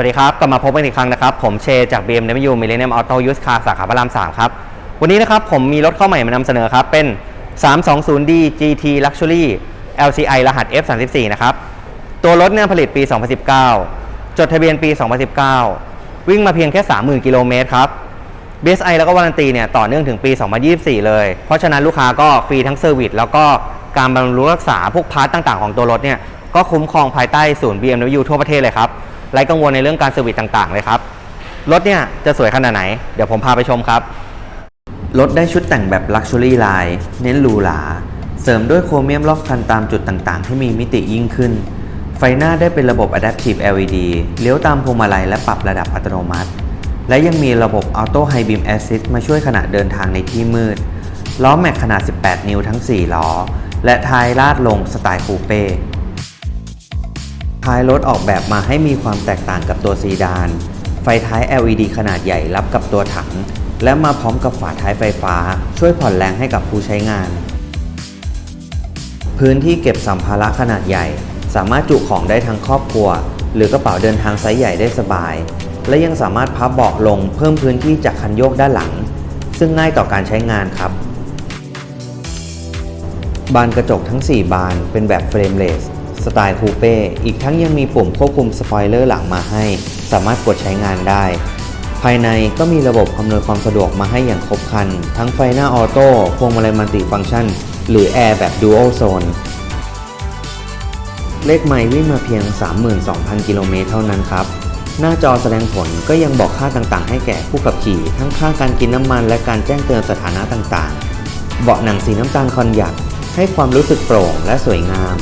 วัสดีครับ กลับมาพบกันอีกครั้งนะครับ ผมเชจาก BMW Millennium Auto Used Car สาขาพระราม 3 ครับ วันนี้นะครับผมมีรถเข้าใหม่มานำเสนอครับ เป็น 320D GT Luxury LCI รหัส F34 นะครับ ตัวรถเนี่ยผลิตปี 2019 จดทะเบียนปี 2019 วิ่งมาเพียงแค่ 30,000 กิโลเมตรครับ BSI แล้วก็วารันตีเนี่ยต่อเนื่องถึงปี 2024 เลย เพราะฉะนั้นลูกค้าก็ฟรีทั้งเซอร์วิสแล้วก็การบำรุงรักษาพวกพาร์ตต่าง ๆ ของตัวรถเนี่ยก็คุ้มครองภายใต้ศูนย์ BMW ทั่วประเทศเลยครับ ไร้กังวลในเรื่องการเซอร์วิสต่างๆ เลยครับ รถเนี่ยจะสวยขนาดไหน เดี๋ยวผมพาไปชมครับ รถได้ชุดแต่งแบบ Luxury Line เน้นหรูหรา เสริมด้วยโครเมียมรอบคันตามจุดต่างๆ ที่มีมิติยิ่งขึ้น ไฟหน้าได้เป็นระบบ Adaptive LED เลี้ยวตามพวงมาลัยและปรับระดับอัตโนมัติ และยังมีระบบ Auto High Beam Assist มาช่วยขณะเดินทางในที่มืด ล้อแม็กขนาด 18 นิ้วทั้ง 4 ล้อ และท้ายลาดลงสไตล์คูเป้ ท้ายรถออกแบบมาให้มีความแตกต่างกับตัวซีดาน ไฟท้าย LED ขนาดใหญ่รับกับตัวถัง และมาพร้อมกับฝาท้ายไฟฟ้า ช่วยผ่อนแรงให้กับผู้ใช้งาน พื้นที่เก็บสัมภาระขนาดใหญ่ สามารถจุของได้ทั้งครอบครัว หรือกระเป๋าเดินทางไซส์ใหญ่ได้สบาย และยังสามารถพับเบาะลงเพิ่มพื้นที่จากคันโยกด้านหลัง ซึ่งง่ายต่อการใช้งานครับ บานกระจกทั้ง 4 บานเป็นแบบเฟรมเลส สไตล์คูเป้อีกทั้งยังมีปุ่มควบคุมสปอยเลอร์หลังมาให้ สามารถกดใช้งานได้ ภายในก็มีระบบอำนวยความสะดวกมาให้อย่างครบครัน ทั้งไฟหน้าออโต้พวงมาลัยมัลติฟังก์ชัน หรือแอร์แบบ Dual Zone เลขไมล์วิ่งมาเพียง 32,000 กิโลเมตรเท่านั้นครับ หน้าจอแสดงผลก็ยังบอกค่าต่างๆ ให้แก่ผู้ขับขี่ ทั้งค่าการกินน้ำมันและการแจ้งเตือนสถานะต่างๆ เบาะหนังสีน้ำตาลคอนยักให้ความรู้สึกโปร่งและสวยงาม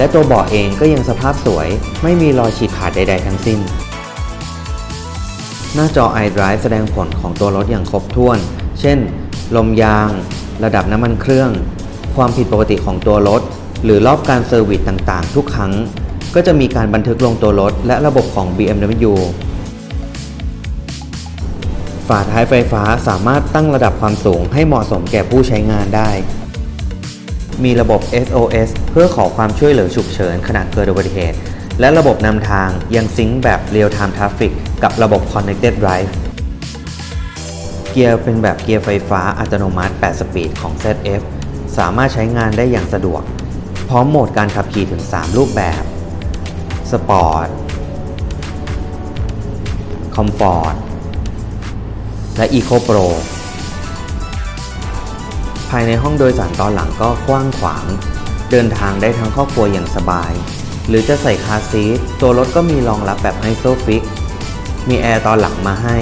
และตัวเบาะเองก็ยังสภาพสวย ไม่มีรอยฉีกขาดใด ๆ ทั้งสิ้น หน้าจอ iDrive แสดงผลของตัวรถอย่างครบถ้วน เช่น ลมยาง ระดับน้ำมันเครื่อง ความผิดปกติของตัวรถ หรือรอบการเซอร์วิสต่างๆ ทุกครั้ง ก็จะมีการบันทึกลงตัวรถ และระบบของ BMW ฝาท้ายไฟฟ้าสามารถตั้งระดับความสูงให้เหมาะสมแก่ผู้ใช้งานได้ มีระบบ SOS เพื่อขอความช่วยเหลือฉุกเฉินขณะเกิดอุบัติเหตุ และระบบนำทางยังซิงค์แบบ Real Time Traffic กับระบบ Connected Drive เกียร์เป็นแบบเกียร์ไฟฟ้าอัตโนมัติ 8 สปีดของ ZF สามารถใช้งานได้อย่างสะดวก พร้อมโหมดการขับขี่ถึง 3 รูปแบบ Sport Comfort และ Eco Pro ภายในห้องโดยสารตอนหลังก็กว้างขวาง เดินทางได้ทั้งครอบครัวอย่างสบาย หรือจะใส่คาซีทตัวรถก็มีรองรับแบบไฮโซฟิก มีแอร์ตอนหลังมาให้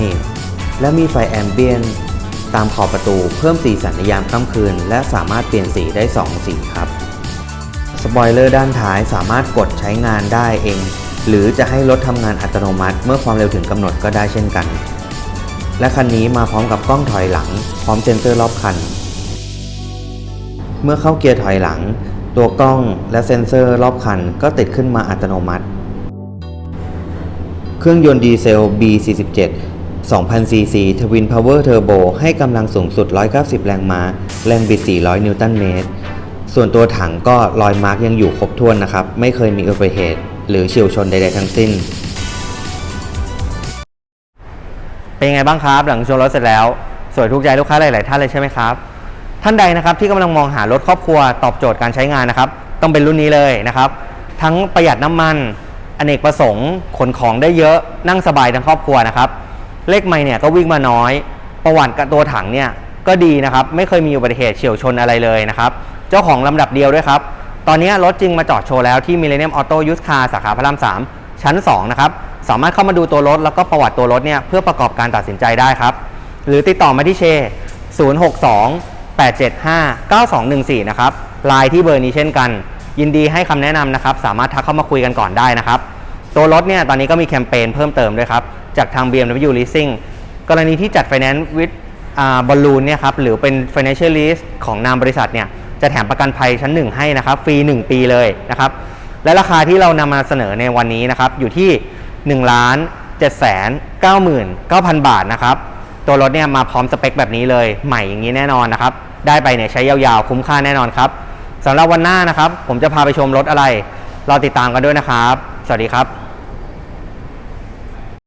และมีไฟแอมเบียนตามขอบประตูเพิ่มสีสันในยามค่ำคืน และสามารถเปลี่ยนสีได้ 2 สีครับสปอยเลอร์ด้านท้ายสามารถกดใช้งานได้เอง หรือจะให้รถทำงานอัตโนมัติ เมื่อความเร็วถึงกำหนดก็ได้เช่นกัน และคันนี้มาพร้อมกับกล้องถอยหลัง พร้อมเซ็นเซอร์รอบคัน เมื่อเข้าเกียร์ถอยหลัง ตัวกล้องและเซ็นเซอร์รอบคันก็ติดขึ้นมาอัตโนมัติ เครื่องยนต์ดีเซล B47 2000 cc Twin Power Turbo ให้กำลังสูงสุด 190 แรงม้า แรงบิด 400 นิวตันเมตร ส่วนตัวถังก็รอยมาร์กยังอยู่ครบถ้วนนะครับ ไม่เคยมีอุบัติเหตุหรือเฉียวชนใด ๆ ทั้งสิ้น เป็นไงบ้างครับ หลังชมรถเสร็จแล้ว สวยถูกใจลูกค้าหลาย ๆ ท่านเลยใช่ไหมครับ ท่านใดนะครับที่กำลังมองหารถครอบครัวตอบโจทย์การใช้งานนะครับ ต้องเป็นรุ่นนี้เลยนะครับ ทั้งประหยัดน้ำมันอเนกประสงค์ขนของได้เยอะนั่งสบายทั้งครอบครัวนะครับเลขไม่เนี่ยก็วิ่งมาน้อย ประวัติกับตัวถังเนี่ยก็ดีนะครับ ไม่เคยมีอุบัติเหตุเฉียวชนอะไรเลยนะครับ เจ้าของลำดับเดียวด้วยครับ ตอนนี้รถจึงมาจอดโชว์แล้วที่ Millennium Auto Used Car สาขาพระราม 3 ชั้น 2 นะครับ สามารถเข้ามาดูตัวรถ แล้วก็ประวัติตัวรถเนี่ยเพื่อประกอบการตัดสินใจได้ครับ หรือติดต่อมาที่เช 062 875 9214 นะครับไลน์ที่เบอร์นี้เช่นกัน ยินดีให้คำแนะนำนะครับ สามารถทักเข้ามาคุยกันก่อนได้นะครับ ตัวรถเนี่ยตอนนี้ก็มีแคมเปญเพิ่มเติมด้วยครับ จากทาง BMW Leasing กรณีที่จัด Finance with บอลลูนเนี่ยครับหรือเป็น Financial Lease ของนามบริษัทเนี่ยจะแถมประกันภัยชั้น 1 ให้นะครับฟรี 1 ปีเลยนะครับและราคาที่เรานำมาเสนอในวันนี้นะครับอยู่ที่ 1 ล้าน7 9 9 0 0 0 บาทนะครับตัวรถเนี่ยมาพร้อมสเปคแบบนี้เลย ใหม่อย่างนี้แน่นอนนะครับ ได้ไปเนี่ยใช้ยาวๆ คุ้มค่าแน่นอนครับสำหรับวันหน้านะครับ ผมจะพาไปชมรถอะไรเราติดตามกันด้วยนะครับ สวัสดีครับ